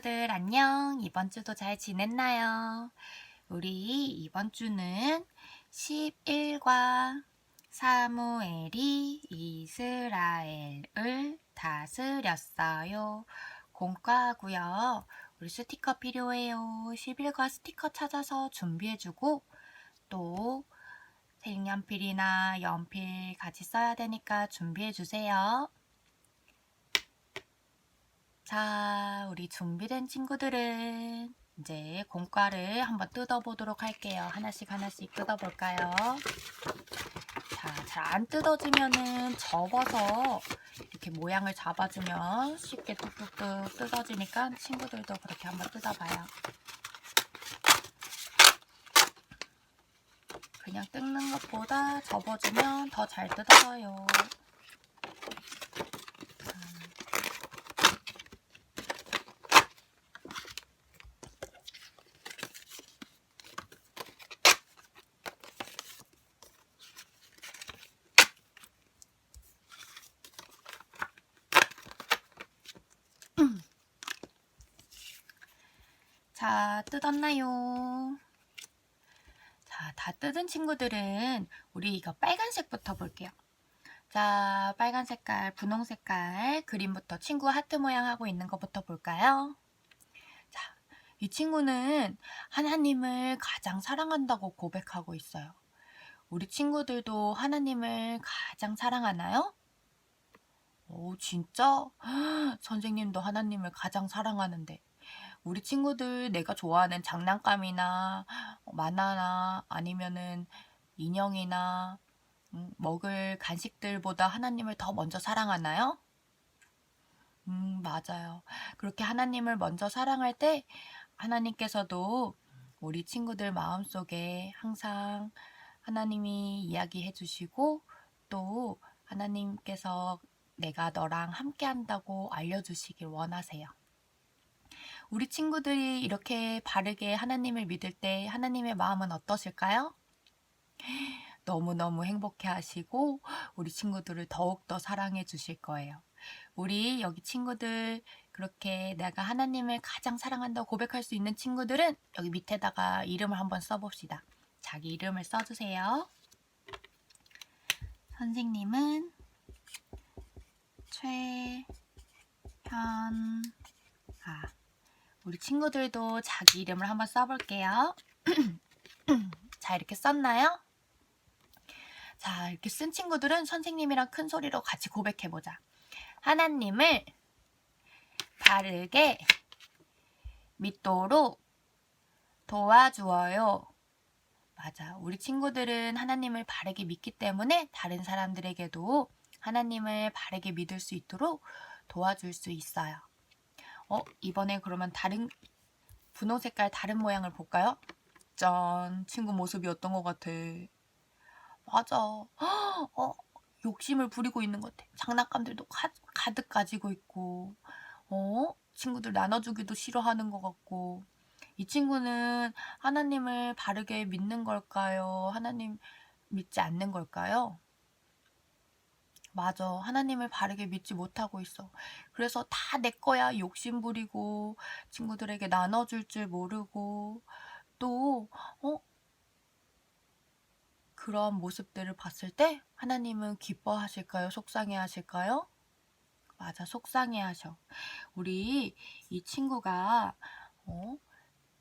친구들 안녕. 이번 주도 잘 지냈나요? 우리 이번 주는 11과 사무엘이 이스라엘을 다스렸어요. 공과고요. 우리 스티커 필요해요. 11과 스티커 찾아서 준비해주고 또 색연필이나 연필 같이 써야 되니까 준비해주세요. 자, 우리 준비된 친구들은 이제 공과를 한번 뜯어보도록 할게요. 하나씩 하나씩 뜯어볼까요? 자, 잘 안 뜯어지면은 접어서 이렇게 모양을 잡아주면 쉽게 뚝뚝뚝 뜯어지니까 친구들도 그렇게 한번 뜯어봐요. 그냥 뜯는 것보다 접어주면 더 잘 뜯어져요. 자, 뜯었나요? 자, 다 뜯은 친구들은 우리 이거 빨간색부터 볼게요. 자, 빨간 색깔, 분홍 색깔 그림부터 친구 하트 모양 하고 있는 것부터 볼까요? 자, 이 친구는 하나님을 가장 사랑한다고 고백하고 있어요. 우리 친구들도 하나님을 가장 사랑하나요? 오, 진짜? 선생님도 하나님을 가장 사랑하는데 우리 친구들 내가 좋아하는 장난감이나 만화나 아니면은 인형이나 음, 먹을 간식들보다 하나님을 더 먼저 사랑하나요? 음, 맞아요. 그렇게 하나님을 먼저 사랑할 때 하나님께서도 우리 친구들 마음속에 항상 하나님이 이야기해 주시고 또 하나님께서 내가 너랑 함께 한다고 알려주시길 원하세요. 우리 친구들이 이렇게 바르게 하나님을 믿을 때 하나님의 마음은 어떠실까요? 너무너무 행복해 하시고 우리 친구들을 더욱더 사랑해 주실 거예요. 우리 여기 친구들 그렇게 내가 하나님을 가장 사랑한다고 고백할 수 있는 친구들은 여기 밑에다가 이름을 한번 써봅시다. 자기 이름을 써주세요. 선생님은 최현아 우리 친구들도 자기 이름을 한번 써볼게요. 자, 이렇게 썼나요? 자, 이렇게 쓴 친구들은 선생님이랑 큰 소리로 같이 고백해보자. 하나님을 바르게 믿도록 도와주어요. 맞아. 우리 친구들은 하나님을 바르게 믿기 때문에 다른 사람들에게도 하나님을 바르게 믿을 수 있도록 도와줄 수 있어요. 어, 이번에 그러면 다른 분홍 색깔 다른 모양을 볼까요? 짠, 친구 모습이 어떤 것 같아. 맞아. 어, 욕심을 부리고 있는 것 같아. 장난감들도 가, 가득 가지고 있고, 어, 친구들 나눠주기도 싫어하는 것 같고. 이 친구는 하나님을 바르게 믿는 걸까요? 하나님 믿지 않는 걸까요? 맞아. 하나님을 바르게 믿지 못하고 있어. 그래서 다 내 거야 욕심 부리고 친구들에게 나눠줄 줄 모르고 또 어? 그런 모습들을 봤을 때 하나님은 기뻐하실까요? 속상해 하실까요? 맞아. 속상해 하셔. 우리 이 친구가 어?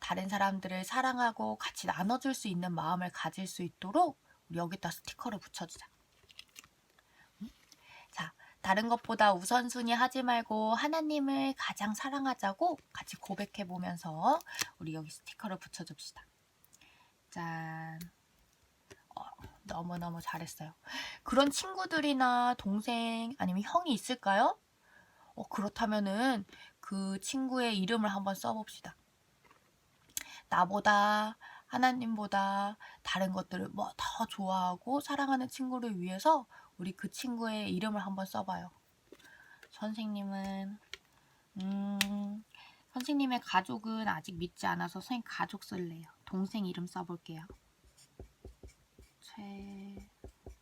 다른 사람들을 사랑하고 같이 나눠줄 수 있는 마음을 가질 수 있도록 우리 여기다 스티커를 붙여주자. 다른 것보다 우선순위 하지 말고 하나님을 가장 사랑하자고 같이 고백해 보면서 우리 여기 스티커를 붙여 줍시다. 짠. 어, 너무너무 잘했어요. 그런 친구들이나 동생 아니면 형이 있을까요? 어, 그렇다면은 그 친구의 이름을 한번 써봅시다. 나보다 하나님보다 다른 것들을 뭐 더 좋아하고 사랑하는 친구를 위해서 우리 그 친구의 이름을 한번 써봐요. 선생님은 음, 선생님의 가족은 아직 믿지 않아서 선생님 가족 쓸래요. 동생 이름 써볼게요.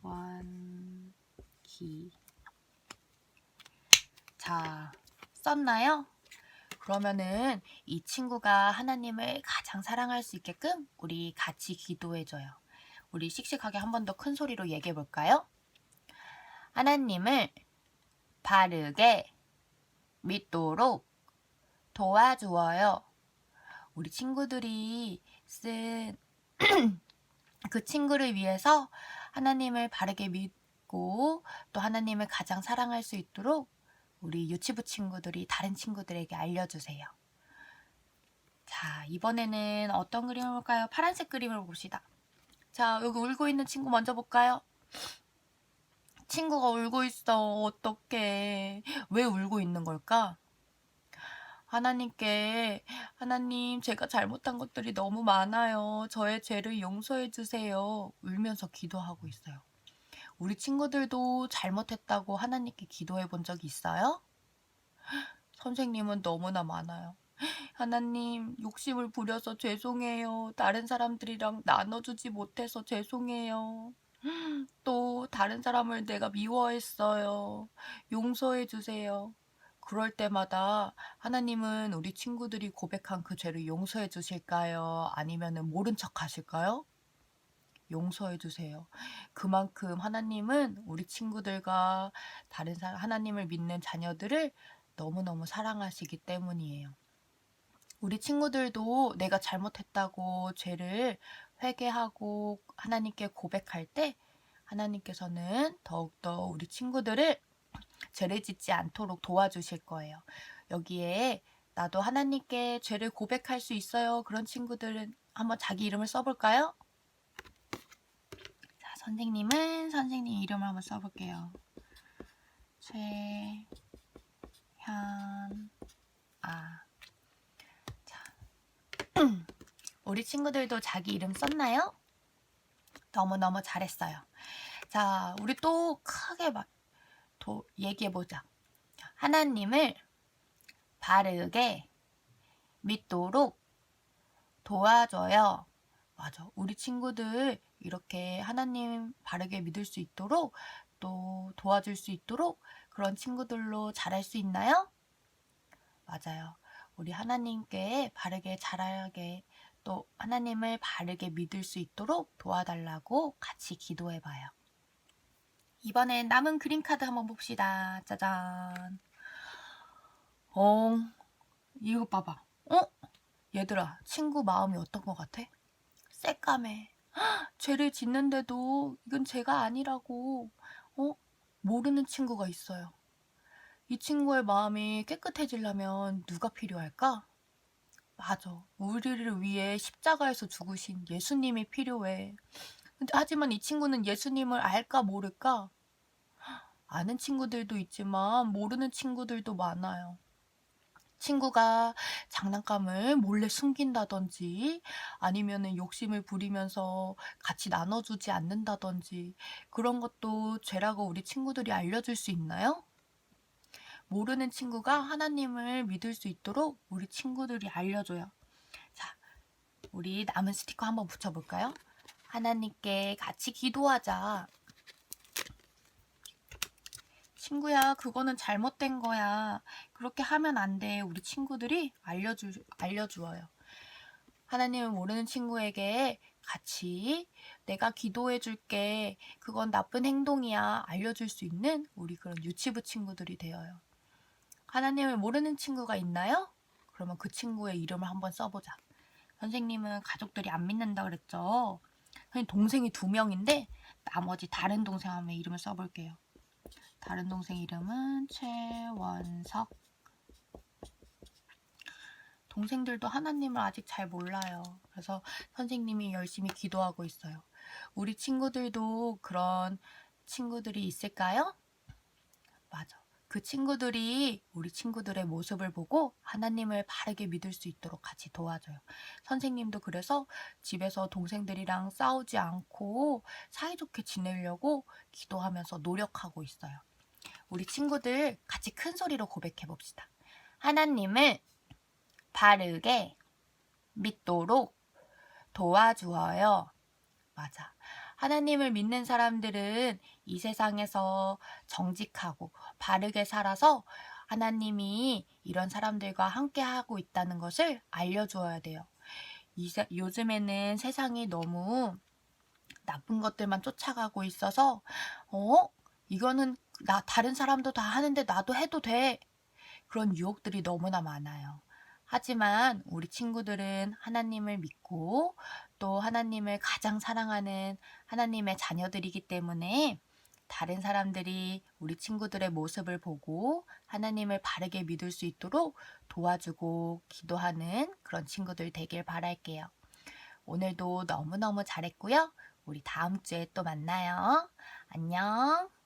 최원기 자, 썼나요? 그러면은 이 친구가 하나님을 가장 사랑할 수 있게끔 우리 같이 기도해줘요. 우리 씩씩하게 한 번 더 큰 소리로 얘기해 볼까요? 하나님을 바르게 믿도록 도와주어요. 우리 친구들이 쓴 그 친구를 위해서 하나님을 바르게 믿고 또 하나님을 가장 사랑할 수 있도록 우리 유치부 친구들이 다른 친구들에게 알려주세요. 자, 이번에는 어떤 그림을 볼까요? 파란색 그림을 봅시다. 자, 여기 울고 있는 친구 먼저 볼까요? 친구가 울고 있어. 어떡해. 왜 울고 있는 걸까? 하나님께, 하나님, 제가 잘못한 것들이 너무 많아요. 저의 죄를 용서해 주세요. 울면서 기도하고 있어요. 우리 친구들도 잘못했다고 하나님께 기도해 본 적이 있어요? 선생님은 너무나 많아요. 하나님, 욕심을 부려서 죄송해요. 다른 사람들이랑 나눠주지 못해서 죄송해요. 또 다른 사람을 내가 미워했어요. 용서해 주세요. 그럴 때마다 하나님은 우리 친구들이 고백한 그 죄를 용서해 주실까요? 아니면 모른 척 하실까요? 용서해 주세요. 그만큼 하나님은 우리 친구들과 다른 사람, 하나님을 믿는 자녀들을 너무너무 사랑하시기 때문이에요. 우리 친구들도 내가 잘못했다고 죄를 회개하고 하나님께 고백할 때 하나님께서는 더욱더 우리 친구들을 죄를 짓지 않도록 도와주실 거예요. 여기에 나도 하나님께 죄를 고백할 수 있어요. 그런 친구들은 한번 자기 이름을 써볼까요? 자, 선생님은 선생님 이름을 한번 써볼게요. 최현 아. 자. 우리 친구들도 자기 이름 썼나요? 너무너무 잘했어요. 자, 우리 또 크게 막 도, 얘기해보자. 하나님을 바르게 믿도록 도와줘요. 맞아. 우리 친구들 이렇게 하나님 바르게 믿을 수 있도록 또 도와줄 수 있도록 그런 친구들로 자랄 수 있나요? 맞아요. 우리 하나님께 바르게 자라게 또 하나님을 바르게 믿을 수 있도록 도와달라고 같이 기도해 봐요. 이번엔 남은 그림 카드 한번 봅시다. 짜잔. 어, 이거 봐봐. 어? 얘들아, 친구 마음이 어떤 것 같아? 새까매. 죄를 짓는데도 이건 죄가 아니라고, 어? 모르는 친구가 있어요. 이 친구의 마음이 깨끗해지려면 누가 필요할까? 맞아. 우리를 위해 십자가에서 죽으신 예수님이 필요해. 근데 하지만 이 친구는 예수님을 알까 모를까? 아는 친구들도 있지만 모르는 친구들도 많아요. 친구가 장난감을 몰래 숨긴다든지 아니면 욕심을 부리면서 같이 나눠주지 않는다든지 그런 것도 죄라고 우리 친구들이 알려줄 수 있나요? 모르는 친구가 하나님을 믿을 수 있도록 우리 친구들이 알려줘요. 자, 우리 남은 스티커 한번 붙여볼까요? 하나님께 같이 기도하자. 친구야, 그거는 잘못된 거야. 그렇게 하면 안 돼. 우리 친구들이 알려주, 알려주어요. 하나님을 모르는 친구에게 같이 내가 기도해 줄게. 그건 나쁜 행동이야. 알려줄 수 있는 우리 그런 유치부 친구들이 되어요. 하나님을 모르는 친구가 있나요? 그러면 그 친구의 이름을 한번 써보자. 선생님은 가족들이 안 믿는다 그랬죠. 동생이 두 명인데 나머지 다른 동생 한번 이름을 써볼게요. 다른 동생 이름은 최원석. 동생들도 하나님을 아직 잘 몰라요. 그래서 선생님이 열심히 기도하고 있어요. 우리 친구들도 그런 친구들이 있을까요? 맞아. 그 친구들이 우리 친구들의 모습을 보고 하나님을 바르게 믿을 수 있도록 같이 도와줘요. 선생님도 그래서 집에서 동생들이랑 싸우지 않고 사이좋게 지내려고 기도하면서 노력하고 있어요. 우리 친구들 같이 큰 소리로 고백해 봅시다. 하나님을 바르게 믿도록 도와주어요. 맞아. 하나님을 믿는 사람들은 이 세상에서 정직하고 바르게 살아서 하나님이 이런 사람들과 함께 하고 있다는 것을 알려주어야 돼요. 이 세- 요즘에는 세상이 너무 나쁜 것들만 쫓아가고 있어서, 어? 이거는 나, 다른 사람도 다 하는데 나도 해도 돼. 그런 유혹들이 너무나 많아요. 하지만 우리 친구들은 하나님을 믿고 또 하나님을 가장 사랑하는 하나님의 자녀들이기 때문에 다른 사람들이 우리 친구들의 모습을 보고 하나님을 바르게 믿을 수 있도록 도와주고 기도하는 그런 친구들 되길 바랄게요. 오늘도 너무너무 잘했고요. 우리 다음 주에 또 만나요. 안녕.